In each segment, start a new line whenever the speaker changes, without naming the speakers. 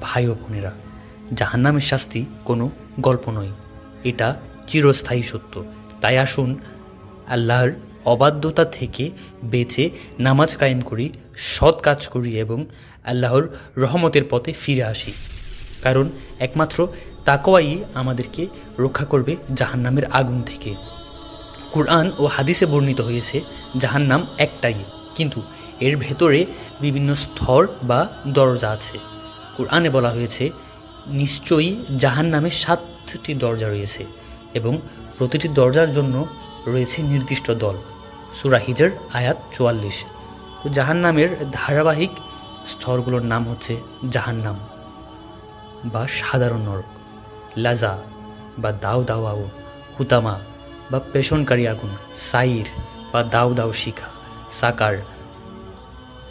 ভাই ও বোনেরা, জাহান্নামের শাস্তি কোনো গল্প নয়। এটা চিরস্থায়ী সত্য। তাই আসুন, আল্লাহর অবাধ্যতা থেকে বেঁচে নামাজ কায়েম করি, সৎ কাজ করি এবং আল্লাহর রহমতের পথে ফিরে আসি। কারণ একমাত্র তাকোয়াই আমাদেরকে রক্ষা করবে জাহান্নামের আগুন থেকে। কুরআন ও হাদিসে বর্ণিত হয়েছে, জাহান্নাম একটাই, কিন্তু এর ভেতরে বিভিন্ন স্তর বা দরজা আছে। কুরআনে বলা হয়েছে, নিশ্চয়ই জাহান্নামে সাতটি দরজা রয়েছে এবং প্রতিটি দরজার জন্য রয়েছে নির্দিষ্ট দল। সুরা হিজর, আয়াত চুয়াল্লিশ। তো জাহান্নামের ধারাবাহিক স্তরগুলোর নাম হচ্ছে জাহান্নাম বা সাধারণ নরক, লাজা বা দাও দাও আগুন হুতামা বা পেশনকারী আগুন, সাইর বা দাও দাও শিখা, সাকার,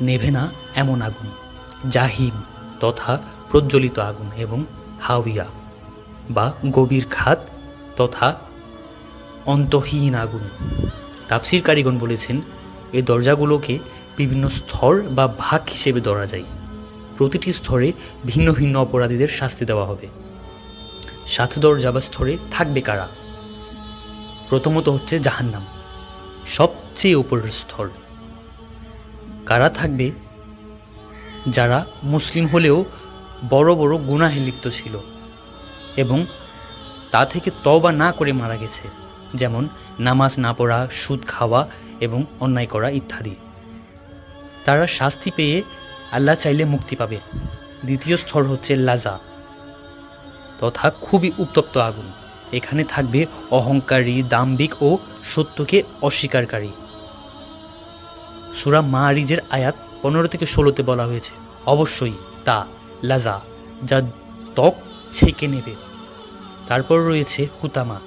নেভে না এমন আগুন, জাহিম তথা প্রজ্বলিত আগুন এবং হাউইয়া বা গভীর খাত তথা অন্তহীন আগুন। তাফসির কারিগণ বলেছেন এই দরজাগুলোকে বিভিন্ন স্তর বা ভাগ হিসেবে ধরা যায়। প্রতিটি স্তরে ভিন্ন ভিন্ন অপরাধীদের শাস্তি দেওয়া হবে। সাত দরজা বা স্তরে থাকবে কারা? প্রথমত হচ্ছে জাহান্নাম, সবচেয়ে উপরের স্তর। কারা থাকবে যারা মুসলিম হলেও বড় বড় গুনাহে লিপ্ত ছিল এবং তা থেকে তবা না করে মারা গেছে, যেমন নামাজ না পড়া, সুদ খাওয়া এবং অন্যায় করা ইত্যাদি। তারা শাস্তি পেয়ে আল্লাহ চাইলে মুক্তি পাবে। দ্বিতীয় স্তর হচ্ছে লাজা, তথা খুবই উত্তপ্ত আগুন। এখানে থাকবে অহংকারী, দাম্ভিক ও সত্যকে অস্বীকারী। সুরা মা মারিজের আয়াত পনেরো থেকে ষোলোতে বলা হয়েছে। অবশ্যই তা লাজা, যা ত্বক ছেঁকে নেবে। তারপর রয়েছে হুতামা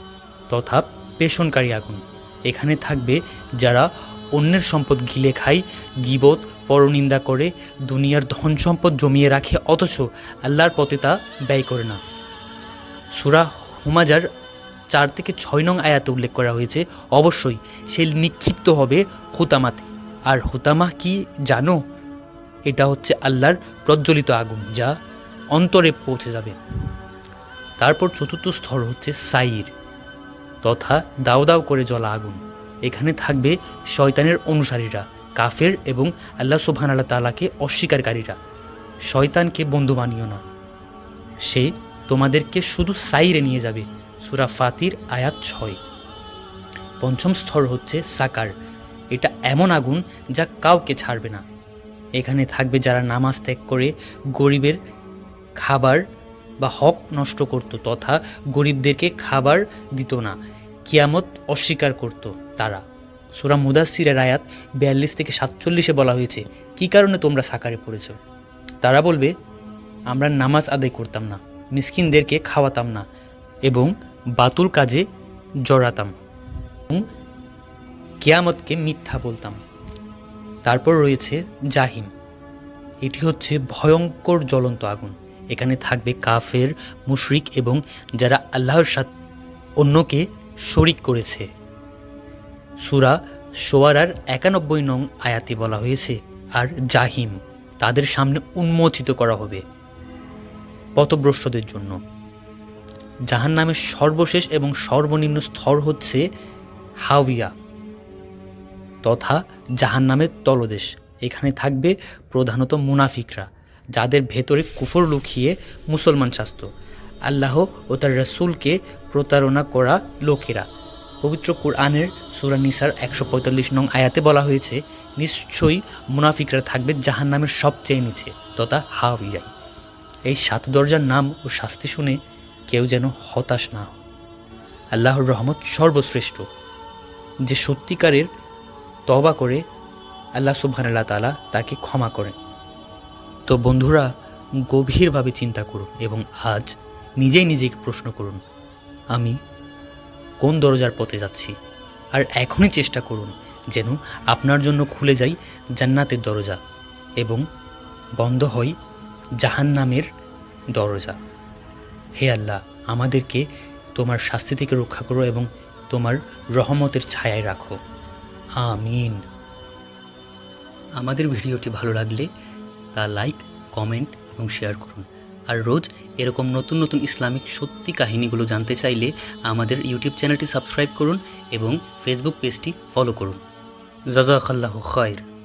তথা পেশনকারী আগুন। এখানে থাকবে যারা অন্যের সম্পদ গিলে খায়, গিবত, পরনিন্দা করে, দুনিয়ার ধন সম্পদ জমিয়ে রাখে, অথচ আল্লাহর পথে তা ব্যয় করে না। সুরা হুমাজার চার থেকে ছয় নং আয়াতে উল্লেখ করা হয়েছে, অবশ্যই সে নিক্ষিপ্ত হবে হুতামাতে আর হুতামা কি জানো? এটা হচ্ছে আল্লাহর প্রজ্বলিত আগুন, যা অন্তরে পৌঁছে যাবে। তারপর চতুর্থ স্তর হচ্ছে সাইর, তথা দাও দাও করে জ্বলা আগুন। এখানে থাকবে শয়তানের অনুসারীরা, কাফের এবং আল্লাহ সুবহান আল্লাহ তালাকে অস্বীকারীরা। শয়তানকে বন্ধু মানিও না। সে তোমাদেরকে শুধু সাইরে নিয়ে যাবে। সুরা ফাতির আয়াত ছয়। পঞ্চম স্তর হচ্ছে সাকার এটা এমন আগুন যা কাউকে ছাড়বে না। এখানে থাকবে যারা নামাজ ত্যাগ করে গরিবের খাবার বা হক নষ্ট করত তথা গরিবদেরকে খাবার দিত না, কিয়ামত অস্বীকার করত তারা। সুরা মুদাসিরের আয়াত বিয়াল্লিশ থেকে সাতচল্লিশে বলা হয়েছে, কি কারণে তোমরা সাকারে পড়েছ? তারা বলবে, আমরা নামাজ আদায় করতাম না, মিসকিনদেরকে খাওয়াতাম না এবং বাতুল কাজে জড়াতাম কেয়ামতকে মিথ্যা বলতাম। তারপর রয়েছে জাহিম। এটি হচ্ছে ভয়ঙ্কর জ্বলন্ত আগুন। এখানে থাকবে কাফের, মুশরিক এবং যারা আল্লাহর সাথে অন্যকে শরিক করেছে। সুরা সোয়ারার একানব্বই নং আয়াতে বলা হয়েছে, আর জাহিম, তাদের সামনে উন্মোচিত করা হবে পথভ্রষ্টদের জন্য। জাহান নামের সর্বশেষ এবং সর্বনিম্ন স্তর হচ্ছে হাউইয়া তথা জাহান নামের তলদেশ। এখানে থাকবে প্রধানত মুনাফিকরা, যাদের ভেতরে কুফর লুকিয়ে মুসলমান শাস্ত। আল্লাহ ও তার রসুলকে প্রতারণা করা লোকেরা। পবিত্র কোরআনের সুরা নিসার একশো পঁয়তাল্লিশ নং আয়াতে বলা হয়েছে, নিশ্চয়ই মুনাফিকরা থাকবে জাহান নামের সবচেয়ে নিচে, তথা হাওয়াই এই সাত দরজার নাম ও শাস্তি শুনে কেউ যেন হতাশ না আল্লাহর রহমত সর্বশ্রেষ্ঠ। যে সত্যিকারের তবা করে আল্লাহ সুবহানাল্লাহ তালা তাকে ক্ষমা করেন। তো বন্ধুরা, গভীরভাবে চিন্তা করুন এবং আজ নিজেই নিজেকে প্রশ্ন করুন, আমি কোন দরজার পথে যাচ্ছি? আর এখনই চেষ্টা করুন যেন আপনার জন্য খুলে যায় জান্নাতের দরজা এবং বন্ধ হয় জাহান্নামের দরজা। হে আল্লাহ, আমাদেরকে তোমার শাস্তি থেকে রক্ষা করো এবং তোমার রহমতের ছায়ায় রাখো। আমিন। আমাদের ভিডিওটি ভালো লাগলে তা লাইক, কমেন্ট এবং শেয়ার করুন। আর রোজ এরকম নতুন নতুন ইসলামিক সত্যি কাহিনীগুলো জানতে চাইলে আমাদের ইউটিউব চ্যানেলটি সাবস্ক্রাইব করুন এবং ফেসবুক পেজটি ফলো করুন। জাজাকাল্লাহ খয়ের।